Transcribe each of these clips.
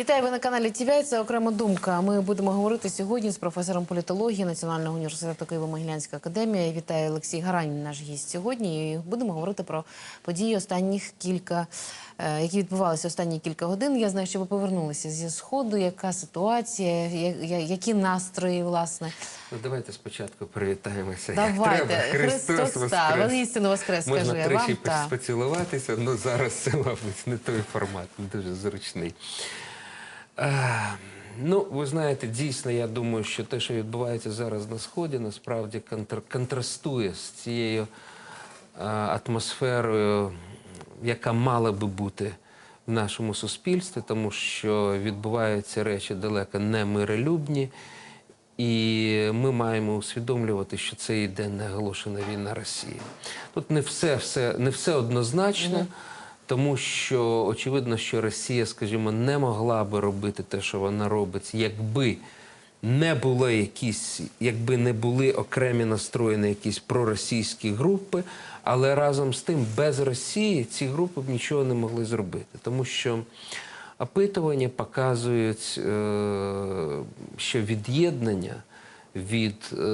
Вітаю ви на каналі ТВ. Це окрема думка. Ми будемо говорити сьогодні з професором політології Національного університету Києво-Могилянська академія. Вітаю Олексій Гарань, наш гість сьогодні. І будемо говорити про події останніх кілька, е, які відбувалися останні кілька годин. Я знаю, що ви повернулися зі сходу. Яка ситуація, які настрої, власне? Ну, давайте спочатку привітаємося. Давайте. Треба. Христос, Христос Воскрес. істину воскрес, Можна скажу тричі вам. Поцілуватися, але зараз це, мабуть, не той формат, не дуже зручний. А, ну, ви знаєте, дійсно, я думаю, що те, що відбувається зараз на Сході, насправді контр- контрастує з цією атмосферою, яка мала би бути в нашому суспільстві, тому що відбуваються речі далеко не миролюбні. І ми маємо усвідомлювати, що це йде неоголошена війна Росії. Тут не все, все, не все однозначно, тому що очевидно, що Росія, скажімо, не могла би робити те, що вона робить, якби не було якісь, якби не були окремі настроєні якісь проросійські групи, але разом з тим, без Росії ці групи б нічого не могли зробити, тому що. Опитування показують, е, що від'єднання від е,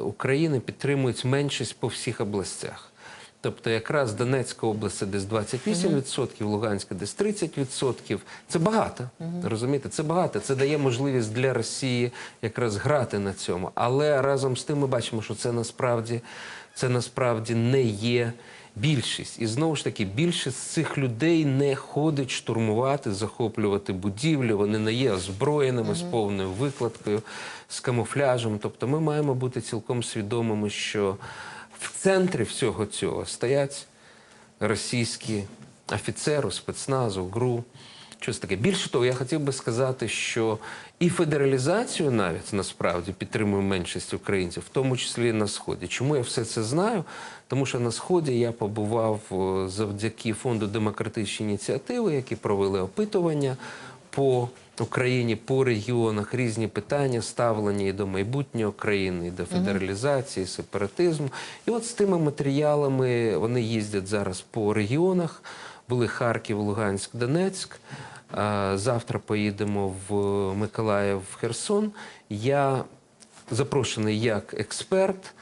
України підтримують меншість по всіх областях. Тобто, якраз Донецька область це десь 28%, Луганська десь 30%. Це багато. Розумієте, це багато. Це дає можливість для Росії якраз грати на цьому. Але разом з тим ми бачимо, що це насправді, це насправді не є більшість. І знову ж таки, більшість цих людей не ходить штурмувати, захоплювати будівлі. Вони не є озброєними з повною викладкою, з камуфляжем. Тобто, ми маємо бути цілком свідомими, що в центрі всього цього стоять російські офіцери, спецназу, ГРУ. Щось таке. Більше того, я хотів би сказати, що і федералізацію навіть насправді підтримує меншість українців, в тому числі і на Сході. Чому я все це знаю? Тому що на Сході я побував е, завдяки фонду демократичні ініціативи, які провели опитування по Україні, по регіонах різні питання ставлені і до майбутнього країни, і до федералізації, сепаратизму. І от з тими матеріалами вони їздять зараз по регіонах. Були Харків, Луганськ, Донецьк. Завтра поїдемо в Миколаїв, в Херсон. Я запрошений як експерт.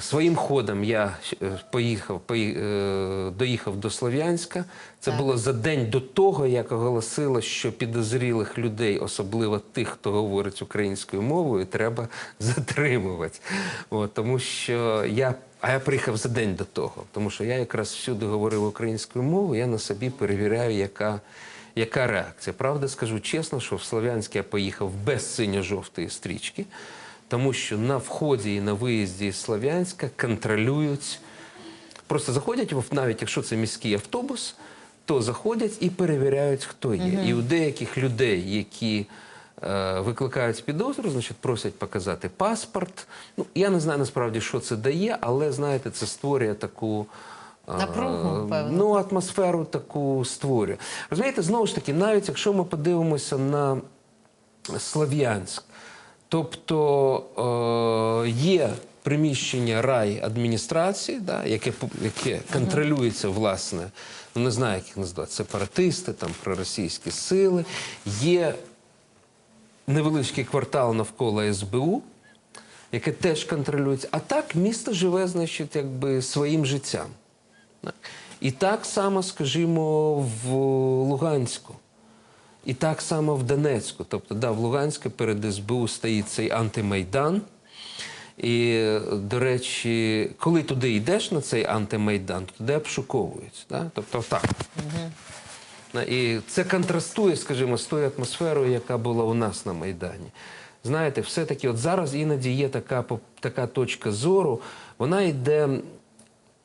Своїм ходом я е, поїхав, е, доїхав до Слов'янська. Це було за день до того, як оголосило, що підозрілих людей, особливо тих, хто говорить українською мовою, треба затримувати. От, тому що я, а я приїхав за день до того, тому що я якраз всюди говорив українською мовою, я на собі перевіряю, яка. Яка реакція? Правда, скажу чесно, що в Слов'янськ я поїхав без синьо-жовтої стрічки, тому що на вході і на виїзді із Слов'янська контролюють. Просто заходять, навіть якщо це міський автобус, то заходять і перевіряють, хто є. І у деяких людей, які е, викликають підозру, значить, просять показати паспорт. Ну, я не знаю насправді, що це дає, але знаєте, це створює таку. е, Напругу, певно. Ну, атмосферу таку створює. Розумієте, знову ж таки, навіть якщо ми подивимося на Слов'янськ, тобто е, є приміщення райадміністрації, да, яке, яке контролюється, власне, ну не знаю, як їх назвати, сепаратисти, там проросійські сили, є невеличкий квартал навколо СБУ, яке теж контролюється. А так місто живе, значить, якби своїм життям. І так само, скажімо, в Луганську. І так само в Донецьку. Тобто, да, в Луганську перед СБУ стоїть цей антимайдан. І, до речі, коли туди йдеш на цей антимайдан, то туди обшуковують. Да? Тобто так. На- І це контрастує, скажімо, з тою атмосферою, яка була у нас на Майдані. Знаєте, все-таки от зараз іноді є така, така точка зору, вона йде.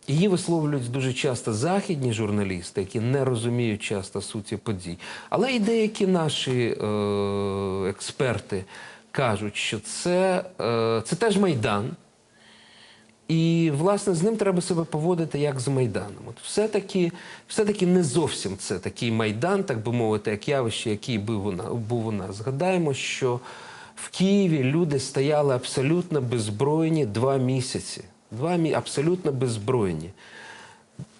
Її висловлюють дуже часто західні журналісти, які не розуміють часто суті подій. Але і деякі наші е, експерти кажуть, що це, е, це теж Майдан. І, власне, з ним треба себе поводити як з Майданом. От все-таки, все-таки не зовсім це такий Майдан, так би мовити, як явище, який був у нас. Був у нас. Згадаємо, що в Києві люди стояли абсолютно беззбройні два місяці. Два абсолютно беззбройні.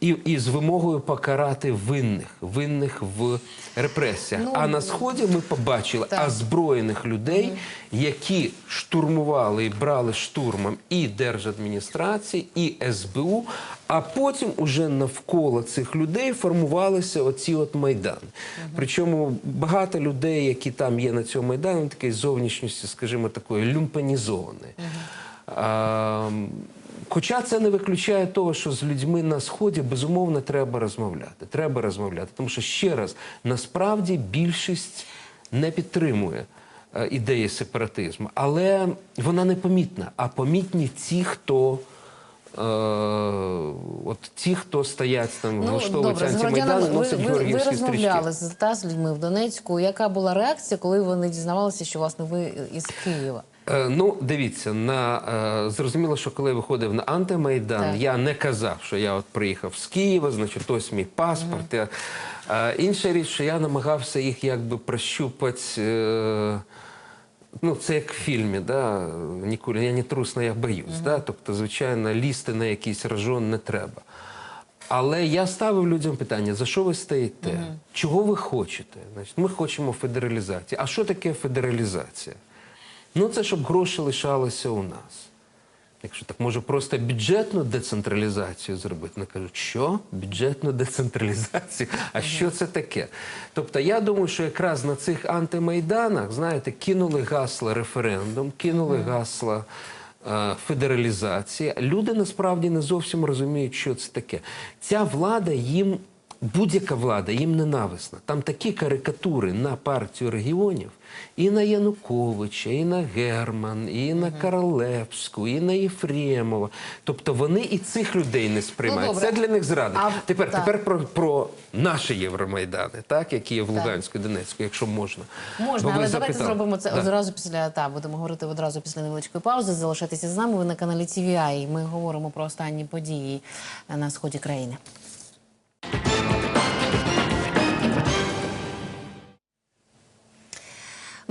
І, і з вимогою покарати винних, винних в репресіях. Ну, а на сході ми побачили так. озброєних людей, які штурмували і брали штурмом і держадміністрації, і СБУ. А потім уже навколо цих людей формувалися оці от майдани. Причому багато людей, які там є на цьому майдані, такі зовнішністю, скажімо, такої люмпанізованої. А, Хоча це не виключає того, що з людьми на сході безумовно треба розмовляти. Треба розмовляти, тому що ще раз насправді більшість не підтримує е, ідеї сепаратизму, але вона не помітна. А помітні ті, хто. Е, от ті, хто стоять там, влаштовують Ну, антимайдан, громадянами ви, носять ви, ви розмовляли з, та, з людьми в Донецьку. Яка була реакція, коли вони дізнавалися, що власне ви із Києва? Е, Ну, дивіться, на е, зрозуміло, що коли я виходив на антимайдан, Так. я не казав, що я от приїхав з Києва, значить, ось мій паспорт. Я- Е, інша річ, що я намагався їх якби прощупати. Е, Ну, це як в фільмі, да? Ніколи я не трусна, я боюсь. Да? Тобто, звичайно, лізти на якийсь рожон не треба. Але я ставив людям питання: за що ви стоїте? Чого ви хочете? Значить, ми хочемо федералізації. А що таке федералізація? Ну, це щоб гроші лишалися у нас. Якщо так, може просто бюджетну децентралізацію зробити. Вони кажуть, що? Бюджетну децентралізацію? А що це таке? Тобто я думаю, що якраз на цих антимайданах, знаєте, кинули гасла референдум, кинули гасла е, федералізації. Люди насправді не зовсім розуміють, що це таке. Ця влада їм. Будь-яка влада їм ненависна. Там такі карикатури на партію регіонів, і на Януковича, і на Герман, і на Королевську, і на Єфремова. Тобто вони і цих людей не сприймають. Ну. Це для них зрада. А, тепер так. тепер про, про наші Євромайдани, так, які є в Луганську і Донецьку, якщо можна. Можна, але давайте запитали. зробимо це Да. одразу після та будемо говорити одразу після невеличкої паузи. Залишайтеся з нами. Ви на каналі TVI. Ми говоримо про останні події на сході країни.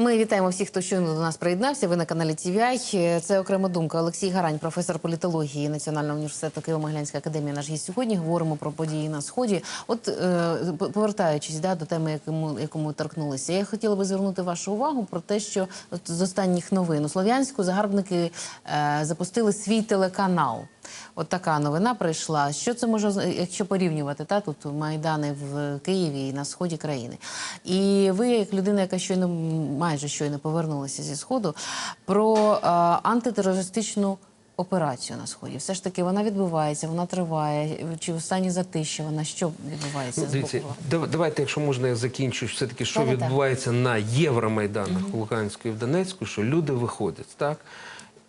Ми вітаємо всіх, хто щойно до нас приєднався. Ви на каналі TVI. Це окрема думка. Олексій Гарань, професор політології Національного університету Києво-Могилянська академія. Наш гість сьогодні. Говоримо про події на сході. От е, повертаючись да, до теми, якому якому торкнулися, я хотіла би звернути вашу увагу про те, що от з останніх новин у Слов'янську загарбники е, запустили свій телеканал. От така новина прийшла. Що це може, якщо порівнювати та тут майдани в Києві і на сході країни? І ви, як людина, яка щойно майже щойно повернулася зі сходу, про е, антитерористичну операцію на сході. Все ж таки вона відбувається, вона триває. Чи в стані затища вона що відбувається Ну, дивіться, давайте, якщо можна, я закінчу все-таки, що Так-так-так. відбувається на Євромайданах у Луганську і в Донецьку, що люди виходять, так?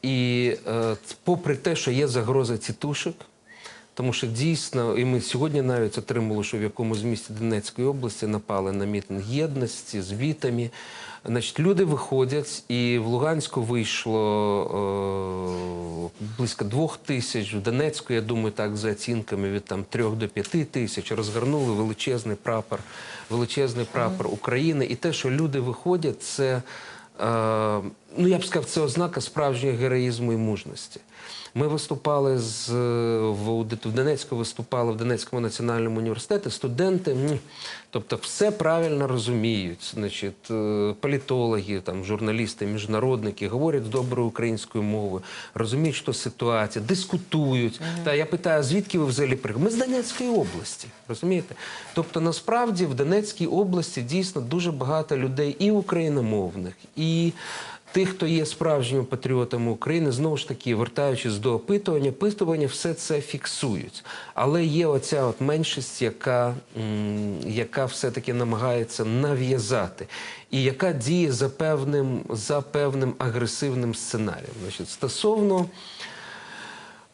І е, попри те, що є загроза тітушок, тому що дійсно, і ми сьогодні навіть отримали, що в якомусь місті Донецької області напали на мітинг єдності з вітами. Значить, люди виходять, і в Луганську вийшло е, близько двох тисяч, в Донецьку, я думаю, так за оцінками від там трьох до п'яти тисяч розгорнули величезний прапор, величезний прапор України. І те, що люди виходять, це ну я б сказав, це ознака справжнього героїзму і мужності. Ми виступали з е, в, в Донецьку, виступали в Донецькому національному університеті. Студенти, тобто, все правильно розуміють. Значить, е, політологи, там, журналісти, міжнародники говорять доброю українською мовою, розуміють, що ситуація, дискутують. Та я питаю, звідки ви взагалі приїхали? Ми з Донецької області, розумієте? Тобто, насправді в Донецькій області дійсно дуже багато людей і україномовних, і тих, хто є справжніми патріотами України, знову ж таки, вертаючись до опитування, опитування все це фіксують. Але є оця от меншість, яка, яка все-таки намагається нав'язати, і яка діє за певним, за певним агресивним сценарієм. Значить, стосовно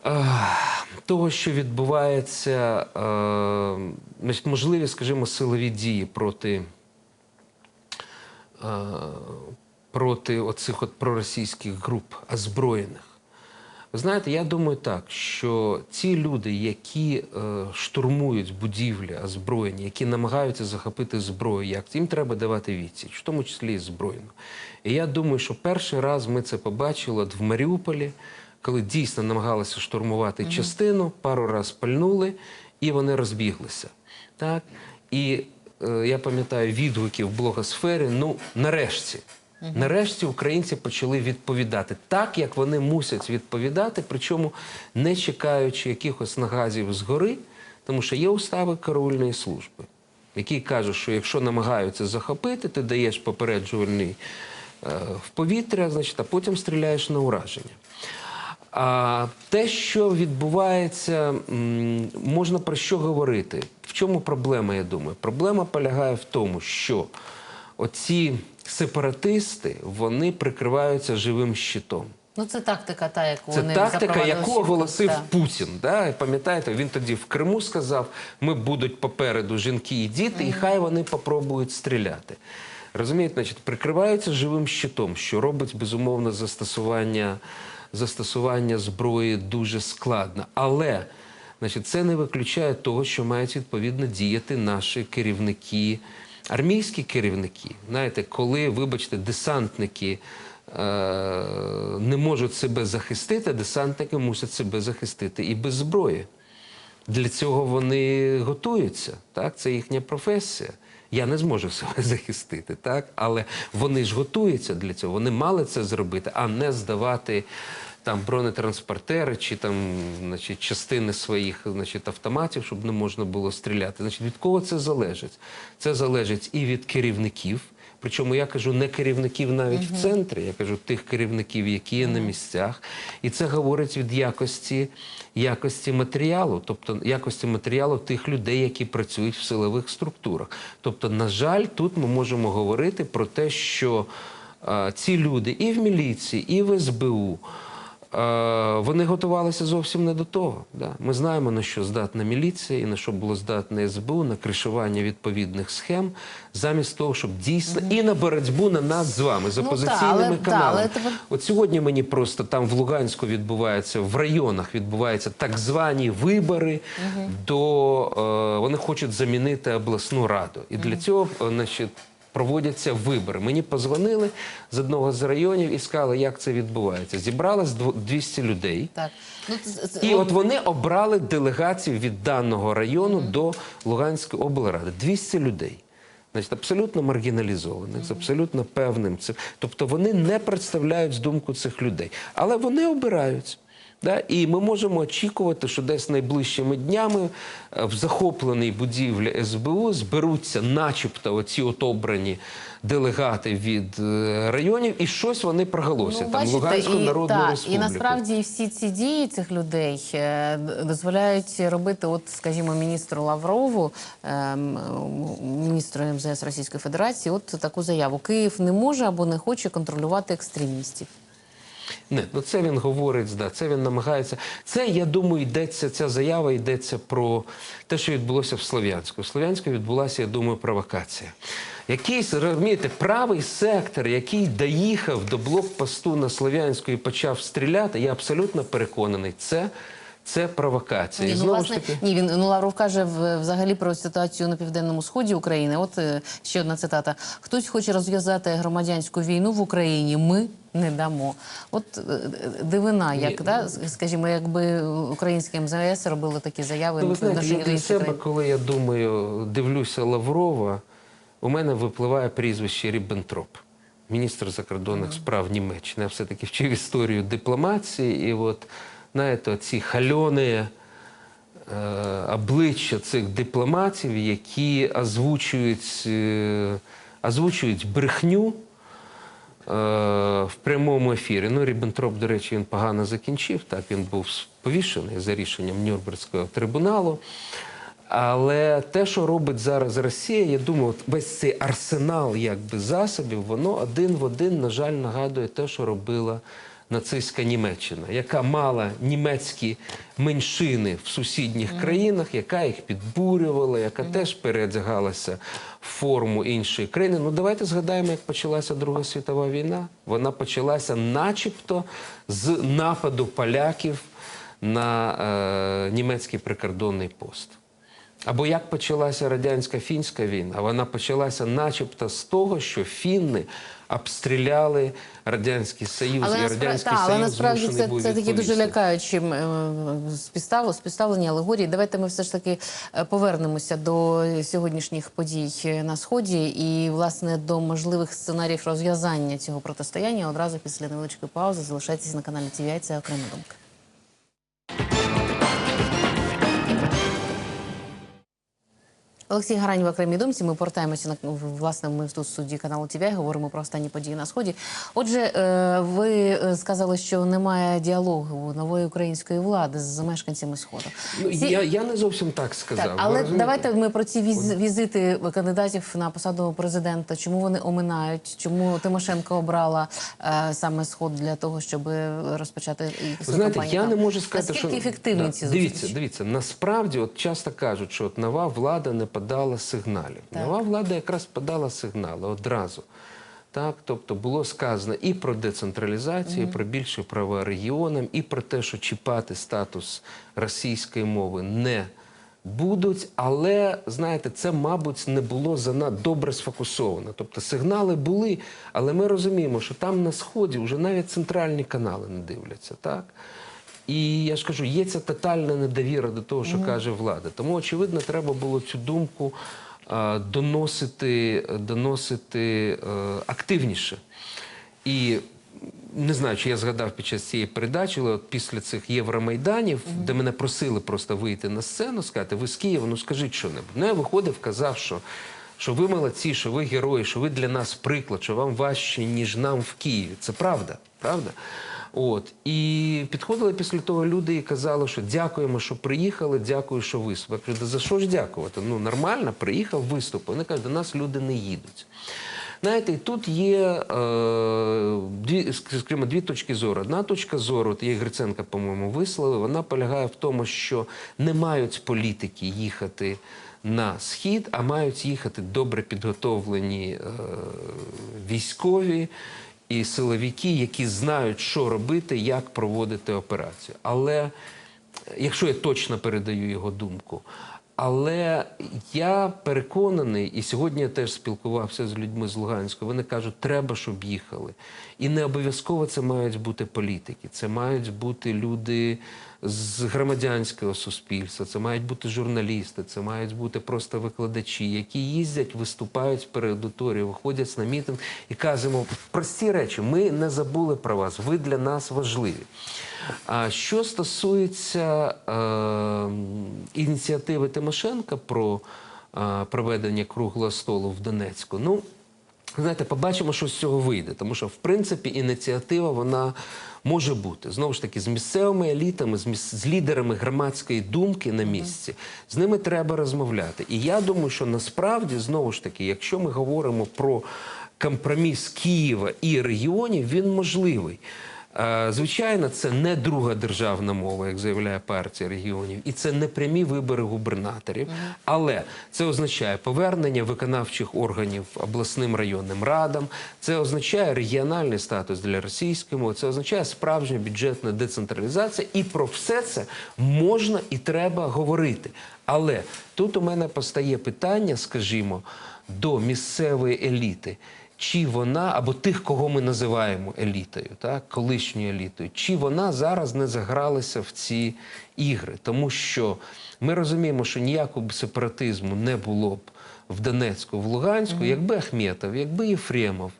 е, того, що відбувається, е, можливі, скажімо, силові дії проти проти оцих от проросійських груп озброєних. Ви знаєте, я думаю так, що ці люди, які е, штурмують будівлі озброєні, які намагаються захопити зброю, як їм треба давати відсіч, в тому числі і збройну. І я думаю, що перший раз ми це побачили от в Маріуполі, коли дійсно намагалися штурмувати частину, пару раз пальнули. і вони розбіглися. Так? І е, я пам'ятаю відгуки в блогосфері. Ну, нарешті. Нарешті українці почали відповідати так, як вони мусять відповідати, причому не чекаючи якихось нагазів згори, тому що є устави караульної служби, які кажуть, що якщо намагаються захопити, ти даєш попереджувальний е, в повітря, значить, а потім стріляєш на ураження. А те, що відбувається, можна про що говорити? В чому проблема, я думаю? Проблема полягає в тому, що оці сепаратисти вони прикриваються живим щитом. Ну це тактика, та яку Це вони тактика, яку оголосив та. Путін. Да? Пам'ятаєте, він тоді в Криму сказав: ми будуть попереду жінки і діти, і хай вони попробують стріляти. Розумієте, значить, прикриваються живим щитом, що робить безумовно застосування, застосування зброї дуже складно. Але значить, це не виключає того, що мають відповідно діяти наші керівники, армійські керівники. Знаєте, коли, вибачте, десантники е, не можуть себе захистити, десантники мусять себе захистити і без зброї. Для цього вони готуються. Так? Це їхня професія. Я не зможу себе захистити, так? але вони ж готуються для цього. Вони мали це зробити, а не здавати там бронетранспортери чи там, значить, частини своїх значить, автоматів, щоб не можна було стріляти. Значить, від кого це залежить? Це залежить і від керівників. Причому я кажу не керівників навіть в центрі, я кажу тих керівників, які є на місцях. І це говорить від якості, якості матеріалу, тобто якості матеріалу тих людей, які працюють в силових структурах. Тобто, на жаль, тут ми можемо говорити про те, що е, ці люди і в міліції, і в СБУ. Вони готувалися зовсім не до того. Да. Ми знаємо, на що здатна міліція і на що було здатне СБУ, на кришування відповідних схем, замість того, щоб дійсно і на боротьбу на нас з вами з Ну, та, опозиційними та, каналами. але От сьогодні мені просто там в Луганську відбувається, в районах відбуваються так звані вибори, до е, вони хочуть замінити обласну раду. І для цього, е, значить. Проводяться вибори. Мені позвонили з одного з районів і сказали, як це відбувається. Зібралось дво- 200 людей. Так. Ну, І от вони обрали делегацію від даного району до Луганської облради. 200 людей. Значить, абсолютно маргіналізованих, з абсолютно певним цим. Тобто вони не представляють думку цих людей. Але вони обираються. Да? І ми можемо очікувати, що десь найближчими днями е, в захопленій будівлі СБУ зберуться, начебто, оці от обрані делегати від е, районів, і щось вони проголосять. Там Луганську Народну та, Республіку. і насправді всі ці дії цих людей е, дозволяють робити, от, скажімо, міністру Лаврову, ем, міністру МЗС Російської Федерації, от таку заяву. Київ не може або не хоче контролювати екстремістів. Не, ну це він говорить, да, це він намагається. Це, я думаю, йдеться, ця заява йдеться про те, що відбулося в Слов'янську. В Слов'янську відбулася, я думаю, провокація. Якийсь, розумієте, правий сектор, який доїхав до блокпосту на Слов'янську і почав стріляти, я абсолютно переконаний, це, це провокація. Ні, ну, знову власне, ж таки, ні, він ну Лавров каже взагалі про ситуацію на південному сході України. От е, ще одна цитата: хтось хоче розв'язати громадянську війну в Україні. Ми не дамо. От е, дивина, як Ні, да, скажімо, якби українське МЗС робило такі заяви Ну, ви знаєте, я для себе, країн. коли я думаю, дивлюся Лаврова, у мене випливає прізвище Ріббентроп, міністр закордонних справ Німеччини. Я все-таки вчив історію дипломатії, і от, знаєте, ці хальони е, обличчя цих дипломатів, які озвучують, е, озвучують брехню. е, В прямому ефірі. Ну, Ріббентроп, до речі, він погано закінчив. Так, він був повішений за рішенням Нюрнберзького трибуналу. Але те, що робить зараз Росія, я думаю, от весь цей арсенал якби, засобів, воно один в один, на жаль, нагадує те, що робила нацистська Німеччина, яка мала німецькі меншини в сусідніх країнах, яка їх підбурювала, яка теж переодягалася в форму іншої країни. Ну давайте згадаємо, як почалася Друга світова війна. Вона почалася, начебто, з нападу поляків на е, німецький прикордонний пост. Або як почалася радянська фінська війна? Вона почалася начебто з того, що фінни обстріляли радянський Союз, і наспра- радянський та, але Союз насправді це, був це такі дуже лякаючі м, е, співстав, співставлені алегорії. Давайте ми все ж таки е, повернемося до сьогоднішніх подій е, на сході і власне до можливих сценаріїв розв'язання цього протистояння одразу після невеличкої паузи. Залишайтесь на каналі ТВІ, Це окрема думка. Олексій Гарань в окремій думці. Ми повертаємося на власне. Ми тут студії каналу ТВ говоримо про останні події на сході. Отже, е, ви е, сказали, що немає діалогу нової української влади з мешканцями сходу. Ну, Ці- я, я не зовсім так сказав. так, але розумієте? давайте ми про ці віз- візити кандидатів на посаду президента. Чому вони оминають? Чому Тимошенко обрала е, саме сход для того, щоб розпочати знаєте, я там? не можу сказати, Наскільки що ефективні Да, ці дивіться, зустрічі? дивіться. Насправді, от часто кажуть, що от нова влада не подала сигналів. Так. Нова влада якраз подала сигнали одразу. Так, тобто було сказано і про децентралізацію, і про більше права регіонам, і про те, що чіпати статус російської мови не будуть. Але знаєте, це, мабуть, не було занадто добре сфокусовано. Тобто сигнали були, але ми розуміємо, що там на сході вже навіть центральні канали не дивляться. Так? І я ж кажу, є ця тотальна недовіра до того, що каже влада. Тому, очевидно, треба було цю думку а, доносити, доносити е, активніше. І не знаю, чи я згадав під час цієї передачі, але от після цих Євромайданів, де мене просили просто вийти на сцену, сказати, ви з Києва, ну скажіть що-небудь. Ну, я виходив, казав, що, що ви молодці, що ви герої, що ви для нас приклад, що вам важче, ніж нам в Києві. Це правда, правда? От і підходили після того люди і казали, що дякуємо, що приїхали, дякую, що виступили. Я кажу, за що ж дякувати? Ну нормально, приїхав, виступив. Вони кажуть, до нас люди не їдуть. Знаєте, тут є е, дві, скажімо, дві точки зору. Одна точка зору, от її Гриценка, по-моєму, висловив, вона полягає в тому, що не мають політики їхати на схід, а мають їхати добре підготовлені е, військові і силовики, які знають, що робити, як проводити операцію. Але якщо я точно передаю його думку. Але я переконаний, і сьогодні я теж спілкувався з людьми з Луганська. Вони кажуть, треба, щоб їхали. І не обов'язково це мають бути політики, це мають бути люди з громадянського суспільства, це мають бути журналісти, це мають бути просто викладачі, які їздять, виступають перед аудиторією, виходять на мітинг і кажемо прості речі: ми не забули про вас, ви для нас важливі. А що стосується е, ініціативи Тимошенка про е, проведення круглого столу в Донецьку, ну знаєте, побачимо, що з цього вийде. Тому що, в принципі, ініціатива вона може бути знову ж таки з місцевими елітами, з, міс... з лідерами громадської думки на місці. З ними треба розмовляти. І я думаю, що насправді знову ж таки, якщо ми говоримо про компроміс Києва і регіонів, він можливий. Е, Звичайно, це не друга державна мова, як заявляє партія регіонів, і це не прямі вибори губернаторів. Але це означає повернення виконавчих органів обласним районним радам. Це означає регіональний статус для російської мови. Це означає справжня бюджетна децентралізація. І про все це можна і треба говорити. Але тут у мене постає питання, скажімо, до місцевої еліти чи вона або тих, кого ми називаємо елітою, так колишньою елітою, чи вона зараз не загралася в ці ігри, тому що ми розуміємо, що ніякого сепаратизму не було б в Донецьку, в Луганську, якби Ахметов, якби Єфремов.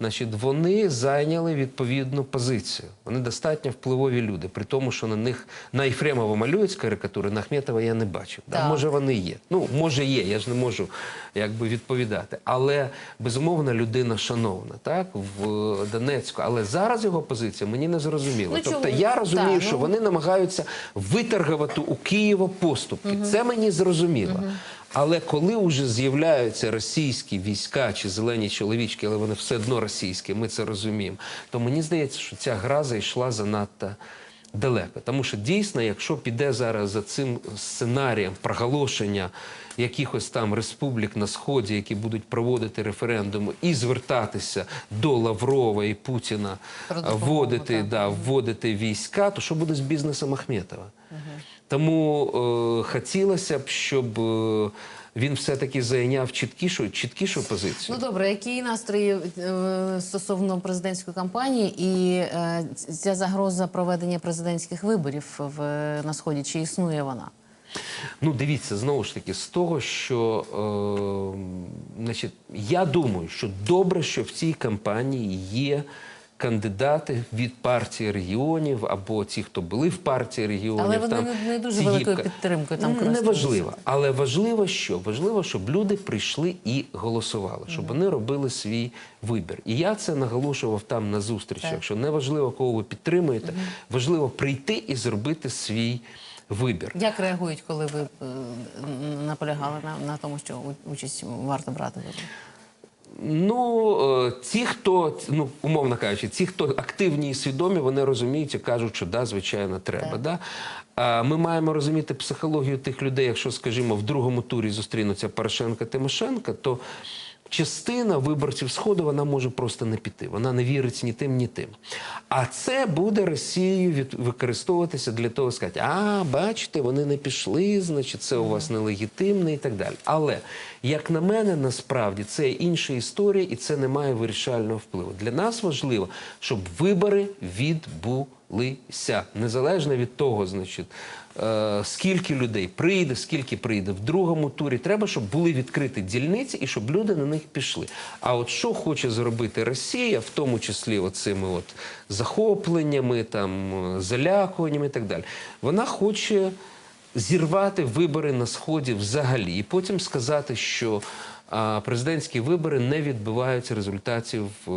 Значить, вони зайняли відповідну позицію. Вони достатньо впливові люди, при тому, що на них на Єфремова малюють карикатури, на Ахметова я не бачив. Да? Може, вони є. Ну, може, є, я ж не можу якби відповідати. Але безумовно людина шановна, так, в Донецьку. Але зараз його позиція мені не зрозуміла. Ну, тобто чому? я розумію, Так, що ну. вони намагаються виторгувати у Києва поступки. Це мені зрозуміло. Але коли вже з'являються російські війська чи зелені чоловічки, але вони все одно російські, ми це розуміємо, то мені здається, що ця гра зайшла занадто далеко. Тому що дійсно, якщо піде зараз за цим сценарієм проголошення якихось там республік на сході, які будуть проводити референдуми і звертатися до Лаврова і Путіна, вводити, да, вводити війська, то що буде з бізнесом Ахметова? Тому е, хотілося б, щоб е, він все-таки зайняв чіткішу, чіткішу позицію. Ну добре, які настрої е, стосовно президентської кампанії і е, ця загроза проведення президентських виборів в на сході? Чи існує вона? Ну, дивіться, знову ж таки, з того, що е, значить, я думаю, що добре, що в цій кампанії є кандидати від партії регіонів або ті, хто були в партії регіонів. Але вони там, не- не дуже ці великою підтримкою там користуються. Неважливо. Але важливо, що важливо, щоб люди прийшли і голосували, щоб вони робили свій вибір. І я це наголошував там на зустрічах. Так. Що не важливо, кого ви підтримуєте, важливо прийти і зробити свій вибір. Як реагують, коли ви е, наполягали на, на тому, що участь варто брати? Ну, е, ті, хто, ну, умовно кажучи, ті, хто активні і свідомі, вони розуміють і кажуть, що да, звичайно, треба. Так. Да? А ми маємо розуміти психологію тих людей, якщо, скажімо, в другому турі зустрінуться Порошенко Тимошенко, то частина виборців Сходу вона може просто не піти. Вона не вірить ні тим, ні тим. А це буде Росією від, використовуватися для того, сказати, а, бачите, вони не пішли, значить, це у вас нелегітимне і так далі. Але, як на мене, насправді це інша історія і це не має вирішального впливу. Для нас важливо, щоб вибори відбулися. Незалежно від того, значить, скільки людей прийде, скільки прийде в другому турі. Треба, щоб були відкриті дільниці і щоб люди на них пішли. А от що хоче зробити Росія, в тому числі оцими от захопленнями, там е, залякуваннями і так далі, вона хоче зірвати вибори на сході взагалі, і потім сказати, що президентські вибори не відбивають результатів, е,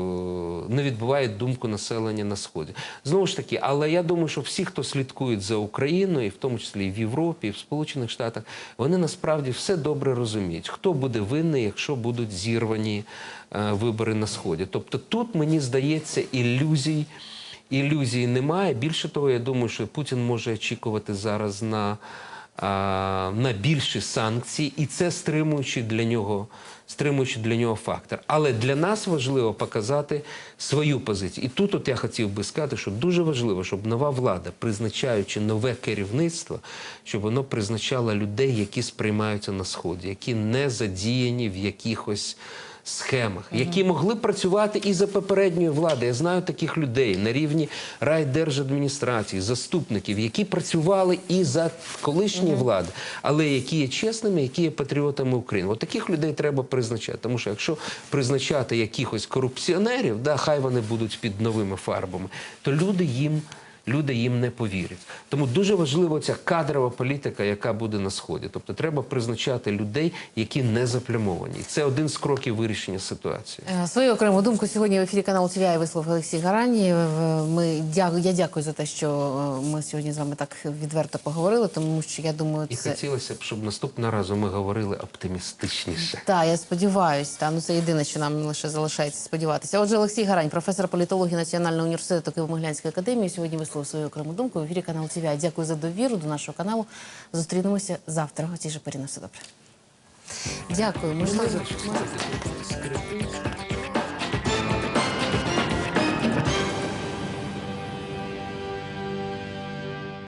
не відбувають думку населення на сході. Знову ж таки, але я думаю, що всі, хто слідкують за Україною, в тому числі і в Європі, і в Сполучених Штатах, вони насправді все добре розуміють, хто буде винний, якщо будуть зірвані е, вибори на сході. Тобто тут мені здається ілюзій. Ілюзій немає. Більше того, я думаю, що Путін може очікувати зараз на, а, на більші санкції, і це стримуючий для нього. Стримуючий для нього фактор. Але для нас важливо показати свою позицію. І тут от я хотів би сказати, що дуже важливо, щоб нова влада, призначаючи нове керівництво, щоб воно призначало людей, які сприймаються на сході, які не задіяні в якихось схемах, які могли працювати і за попередньої влади. Я знаю таких людей на рівні райдержадміністрації, заступників, які працювали і за колишні влади, але які є чесними, які є патріотами України. От таких людей треба призначати. Тому що якщо призначати якихось корупціонерів, да, хай вони будуть під новими фарбами, то люди їм. Люди їм не повірять. Тому дуже важлива ця кадрова політика, яка буде на сході. Тобто треба призначати людей, які не заплямовані. Це один з кроків вирішення ситуації. Е, Свою окрему думку сьогодні в ефірі каналу ТВІ висловив Олексій Гарані. Е, Ми дя- я дякую за те, що е, ми сьогодні з вами так відверто поговорили, тому що я думаю, І хотілося б, щоб наступного разу ми говорили оптимістичніше. Так, я сподіваюся. Та ну це єдине, що нам лише залишається сподіватися. Отже, Олексій Гарань, професор політології Національного університету Києво-Могилянської академії, сьогодні висловив свою окрему думку в ефірі каналу ТВ. Дякую за довіру до нашого каналу. Зустрінемося завтра. Же Паріна, все добре. Дякую. Можливо, Скрипить.